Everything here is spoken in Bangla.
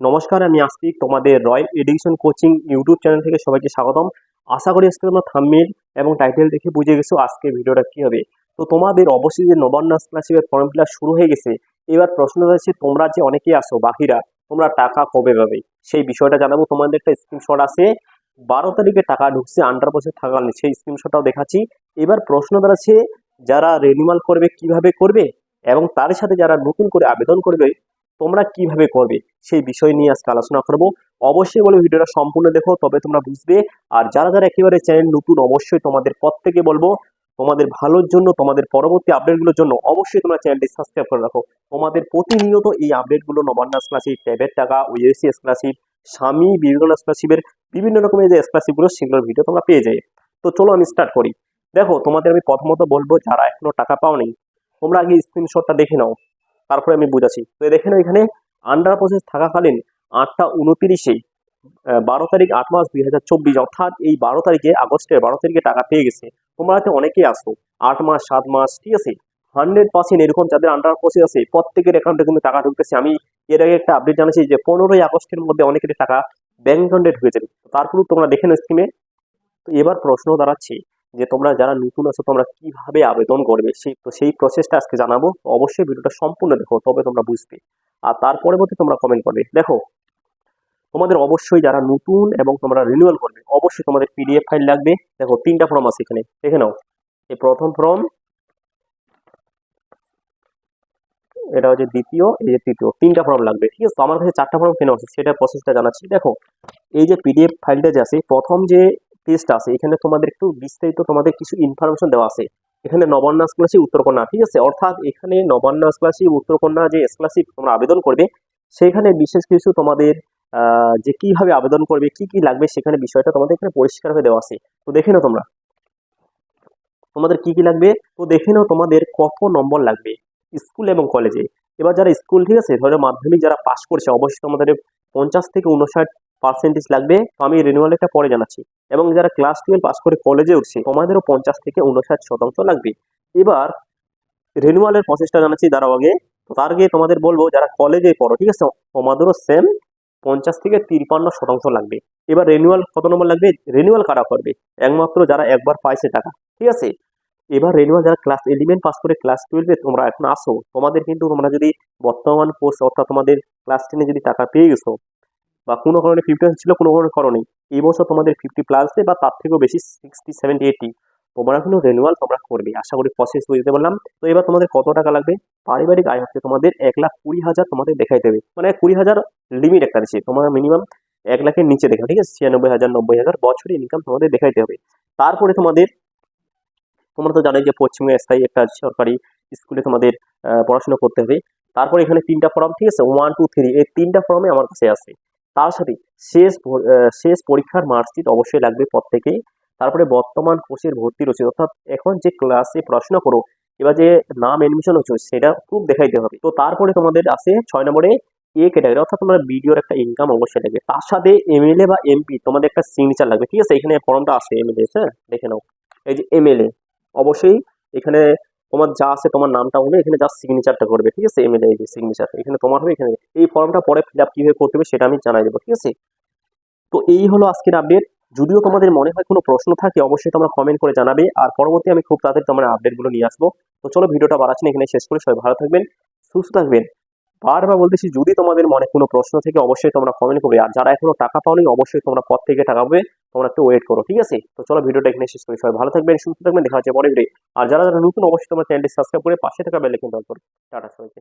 নমস্কার, আমি আস্তিক তোমাদের Roy education coaching YouTube channel থেকে সবাইকে স্বাগতম। আশা করি আজকে তোমরা থাম্বনেল এবং টাইটেল দেখে বুঝে গেছো আজকে ভিডিওটা কী হবে। তো তোমাদের অবশ্যই যে নবান্ন স্কলারশিপের ফর্ম ফিল শুরু হয়ে গেছে, এবার প্রশ্ন হচ্ছে তোমরা যে অনেকেই আসো বাকিরা, তোমরা টাকা কবে পাবে? সেই বিষয়টা জানাব। তোমাদের একটা স্ক্রিনশট আছে। বারো তারিখে টাকা ঢুকছে আন্ডার বছর থাকাকালীন সেই স্ক্রিনশটটাও দেখাচ্ছি। এবার প্রশ্ন দাঁড়াচ্ছে যারা রেনিউয়াল করবে, কীভাবে করবে? এবং তার সাথে যারা নতুন করে আবেদন করবে তোমরা কীভাবে করবে সেই বিষয় নিয়ে আজকে আলোচনা করব। অবশ্যই বলব ভিডিওটা সম্পূর্ণ দেখো, তবে তোমরা বুঝবে। আর যারা যারা একেবারে চ্যানেল নতুন, অবশ্যই তোমাদের প্রত্যেকে বলব, তোমাদের ভালোর জন্য, তোমাদের পরবর্তী আপডেটগুলোর জন্য অবশ্যই তোমরা চ্যানেলটি সাবস্ক্রাইব করে রাখো। তোমাদের প্রতিনিয়ত এই আপডেটগুলো নবান্ন স্কলারশিপ ট্যাবের টাকা ওইএসসি স্কলারশিপ স্বামী বিবেকানন্দ স্কলারশিপের বিভিন্ন রকমের যে স্কলারশিপগুলো সেগুলোর ভিডিও তোমরা পেয়ে যাবে। তো চলো আমি স্টার্ট করি। দেখো, তোমাদের আমি প্রথমত বলব, যারা এখনও টাকা পাওনি, তোমরা আগে স্ক্রিনশটটা দেখে নাও। তারপরে আমি বুঝাচ্ছি। তো দেখে নাও এখানে আন্ডার প্রসেস থাকাকালীন আটটা উনতিরিশে বারো তারিখ আট মাস দুই হাজার চব্বিশ, অর্থাৎ এই বারো তারিখে, আগস্টের বারো তারিখে টাকা পেয়ে গেছে। তোমরা হয়তো অনেকেই আসো আট মাস, সাত মাস, ঠিক আছে? হান্ড্রেড পার্সেন্ট এরকম যাদের আন্ডার প্রসেস আছে, প্রত্যেকের অ্যাকাউন্টে কিন্তু টাকা ঢুকতেছে আমি এর আগে একটা আপডেট জানাচ্ছি যে পনেরোই আগস্টের মধ্যে অনেকের টাকা ব্যাংক অ্যাকাউন্টে ঢুকে যাবে তারপরেও তোমরা দেখে নাও স্কিমে তো এবার প্রশ্ন দাঁড়াচ্ছে যে তোমরা যারা নতুন আছো, তোমরা কীভাবে আবেদন করবে? সেই, তো সেই প্রসেসটা আজকে জানাব। অবশ্যই ভিডিওটা সম্পূর্ণ দেখো, তবে তোমরা বুঝবে। আর তার পরবর্তী তোমরা কমেন্ট করবে। দেখো, তোমাদের অবশ্যই যারা নতুন এবং তোমরা রিনিউয়াল করবে, অবশ্যই তোমাদের পিডিএফ ফাইল লাগবে। দেখো, তিনটা ফর্ম আছে এখানে। দেখে নাও। এই প্রথম ফর্ম এটা হচ্ছে দ্বিতীয়, এই যে তৃতীয়। তিনটা ফর্ম লাগবে। ঠিক আছে? তো আমার কাছে চারটা ফর্ম কেন আছে? সেটা প্রসেসটা জানাচ্ছি। দেখো, এই যে পিডিএফ ফাইলটা যে আছে, প্রথম যে পেজটা আছে। এখানে তোমাদের একটু বিস্তারিত তোমাদের কিছু ইনফরমেশন দেওয়া আছে। এখানে নবান্ন স্কলারশিপ উত্তরকন্যা, ঠিক আছে? অর্থাৎ এখানে নবান্ন স্কলারশিপ উত্তরকন্যা যে স্কলারশিপ তোমরা আবেদন করবে, সেখানে বিশেষ কিছু তোমাদের যে কীভাবে আবেদন করবে, কি কি লাগবে সেখানে বিষয়টা তোমাদের এখানে পরিষ্কার হয়ে দেওয়া আছে। তো দেখে নাও তোমরা। তোমাদের কি কি লাগবে? তো দেখে নাও তোমাদের কত নম্বর লাগবে, স্কুল এবং কলেজে। এবার যারা স্কুল, ঠিক আছে? ধরো মাধ্যমিক যারা পাশ করছে, অবশ্যই তোমাদের পঞ্চাশ থেকে উনষাট পার্সেন্টেজ লাগবে। তো আমি রিনিউয়াল একটা পরে জানাচ্ছি। এবং যারা ক্লাস টুয়েলভ পাস করে কলেজে উঠছে, তোমাদেরও পঞ্চাশ থেকে উনষাট শতাংশ লাগবে। এবার রিনিউয়ালের প্রসেসটা জানাচ্ছি, দাঁড়াও আগে। তার আগে তোমাদের বলব, যারা কলেজে পড়ো, ঠিক আছে? তোমাদেরও সেম পঞ্চাশ থেকে তিরপান্ন শতাংশ লাগবে। এবার রেনুয়াল কত নম্বর লাগবে? রেনুয়াল কারা করবে? একমাত্র যারা একবার পাইছে টাকা, ঠিক আছে? এবার রেনুয়াল যারা ক্লাস ইলেভেন পাস করে ক্লাস টুয়েলভে তোমরা এখন আসো, তোমাদের কিন্তু তোমরা যদি বর্তমান কোর্স অর্থাৎ তোমাদের ক্লাস টেনে যদি টাকা পেয়ে গেছো বা কোনো কারণে ফিফটি ছিল, কোনো কারণে করনি। এই বছর তোমাদের ফিফটি প্লাসে বা তার থেকেও বেশি সিক্সটি সেভেন্টি এইটি তোমরা কিন্তু রেনুয়াল তোমরা করবে। আশা করি প্রসেস বুঝতে পারলাম। তো এবার তোমাদের কত টাকা লাগবে? পারিবারিক আয় হচ্ছে তোমাদের এক লাখ কুড়ি হাজার তোমাদের দেখাই দেবে মানে কুড়ি হাজার লিমিট একটা দিচ্ছে। তোমার মিনিমাম এক লাখের নিচে দেখা, ঠিক আছে? ছিয়ানব্বই হাজার, নব্বই হাজার বছরে ইনকাম তোমাদের দেখাইতে হবে। তারপরে তোমাদের, তোমরা তো জানোই যে পশ্চিমে স্থায়ী একটা সরকারি স্কুলে তোমাদের পড়াশোনা করতে হবে। তারপরে এখানে তিনটা ফর্ম ঠিক আছে? ওয়ান টু থ্রি এই তিনটা ফর্মে আমার কাছে আছে। তার সাথে শেষ শেষ পরীক্ষার মার্কশিট অবশ্যই লাগবে প্রত্যেকেই। তারপরে বর্তমান কোর্সের ভর্তি রয়েছে। অর্থাৎ এখন যে ক্লাসে পড়াশোনা করো, এবার যে নাম এডমিশন হচ্ছে, সেটা খুব দেখাইতে হবে। তো তারপরে তোমাদের আছে ছয় নম্বরে এ ক্যাটাগরি অর্থাৎ তোমার ভিডিওর একটা ইনকাম অবশ্যই লাগবে। তার সাথে এমএলএ বা এমপি তোমাদের একটা সিগনেচার লাগবে। ঠিক আছে? এখানে ফর্মটা আছে এমএলএ হ্যাঁ? দেখে নাও। এই যে এমএলএ অবশ্যই এখানে তোমার যা আছে, তোমার নামটা হলে এখানে জাস্ট সিগনেচারটা করবে, ঠিক আছে? এমএলএ যে সিগনেচার এখানে তোমার হবে, এখানে এই ফর্মটা পরে ফিল আপ কীভাবে করতে হবে সেটা আমি জানাই দেবো, ঠিক আছে? তো এই হলো আজকের আপডেট যদিও তোমাদের মনে হয় কোনো প্রশ্ন থাকে, অবশ্যই তোমরা কমেন্ট করে জানাবে। আর পরবর্তী আমি খুব তাড়াতাড়ি তোমার আপডেটগুলো নিয়ে আসব। তো চলো, ভিডিওটা বাড়াচ্ছি এখানে শেষ করে। সবাই ভালো থাকবেন, সুস্থ থাকবেন। বারবার বলতেছি, যদি তোমাদের মনে কোনো প্রশ্ন থেকে, অবশ্যই তোমরা কমেন্ট করবে। আর যারা এখনও টাকা পাওনি, অবশ্যই তোমরা পর থেকে টাকা পাবে, তোমরা একটু ওয়েট করো, ঠিক আছে? তো চলো ভিডিওটা এখানে শেষ করি। সবাই ভালো থাকবেন, সুস্থ থাকবেন, দেখা হচ্ছে পরে আর যারা যারা নতুন, অবশ্যই তোমার চ্যানেলটি সাবস্ক্রাইব করে পাশে থাকা বেলে কিন্তু টাটা সবাইকে।